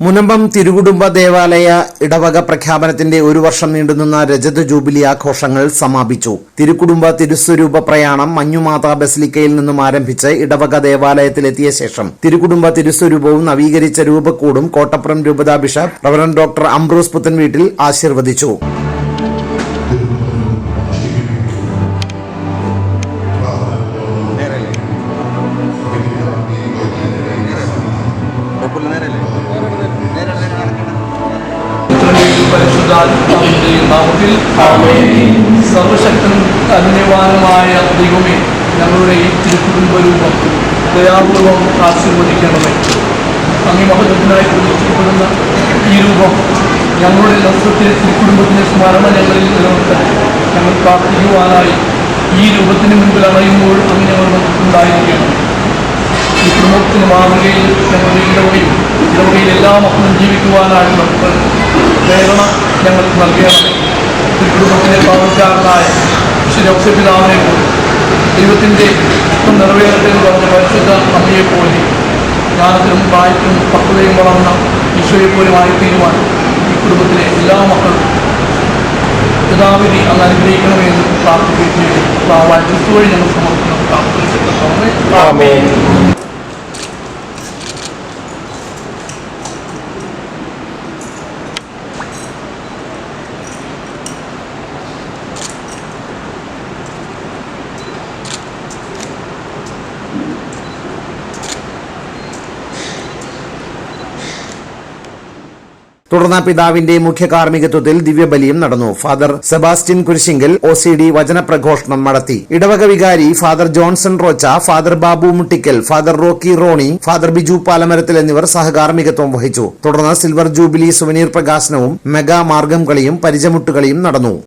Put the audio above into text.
മുനമ്പം തിരുകുടുംബ ദേവാലയ ഇടവക പ്രഖ്യാപനത്തിന്റെ ഒരു വർഷം നീണ്ടുനിന്ന രജത ജൂബിലി ആഘോഷങ്ങൾ സമാപിച്ചു. തിരുക്കുടുംബ തിരുസ്വരൂപ പ്രയാണം മഞ്ഞുമാതാ ബസിലിക്കയിൽ നിന്നും ആരംഭിച്ച് ഇടവക ദേവാലയത്തിലെത്തിയ ശേഷം തിരുക്കുടുംബ തിരുസ്വരൂപവും നവീകരിച്ച രൂപക്കൂടും കോട്ടപ്പുറം രൂപതാ bishop reverend doctor Ambrose Puthenveettil ആശീർവദിച്ചു. സർവശക്തൻ അന്യവാനുമായ ദൈവമേ ഞങ്ങളുടെ ഈ തിരുക്കുടുംബ രൂപം ദയാപൂർവം ആശീർവദിക്കണമേ. അങ്ങിമഹത്വത്തിനായി പ്രതിഷ്ഠിക്കപ്പെടുന്ന ഈ രൂപം ഞങ്ങളുടെ നസ്രത്തിലെ തിരുക്കുടുംബത്തിന്റെ സ്മരണ ഞങ്ങളിൽ നിലനിർത്താൻ ഞങ്ങൾ പ്രാർത്ഥിക്കുവാനായി ഈ രൂപത്തിന് മുൻപിൽ അറിയുമ്പോൾ അങ്ങ് ഞങ്ങൾ ഉണ്ടായിരിക്കണം. ഈ കുടുംബത്തിന് മാതൃകയിൽ ഞങ്ങളുടെ ഇടവകയും ഇടവകയിൽ എല്ലാ മക്കളും ജീവിക്കുവാനായിട്ട് നമുക്ക് പ്രേരണ ഞങ്ങൾക്ക് നൽകണമേ ഈ കുടുംബത്തിലെ പാവക്കാരനായ ശ്രീ പിതാവിനെ പോലും ദൈവത്തിന്റെ ഇഷ്ടം നിറവേറട്ടെ എന്ന് പറഞ്ഞ പരിശുദ്ധ അമ്മയെ പോലെ ജ്ഞാനത്തിനും പ്രായത്തിലും പക്വതയും വളർന്ന ഈശോയെ പോലുമായി തീരുവാൻ ഈ കുടുംബത്തിലെ എല്ലാ മക്കളും പിതാവിനെ അങ്ങ് അനുഗ്രഹിക്കണമെന്ന് പ്രാർത്ഥിക്കുകയും ചെയ്യും ആ ഞങ്ങൾ സമർപ്പിക്കണം തുടർന്ന് പിതാവിന്റെ മുഖ്യ കാർമ്മികത്വത്തിൽ ദിവ്യബലിയും നടന്നു. Father Sebastian Kurisinkal O C D വചനപ്രഘോഷണം നടത്തി. ഇടവക വികാരി father Johnson Rocha father Babu Muttickal father Rocky Roni father Biju Palamarathil എന്നിവർ സഹകാർമ്മികത്വം വഹിച്ചു. തുടർന്ന് സിൽവർ ജൂബിലി സുവനീർ പ്രകാശനവും മെഗാ മാർഗം കളിയും പരിചമുട്ടുകളിയും നടന്നു.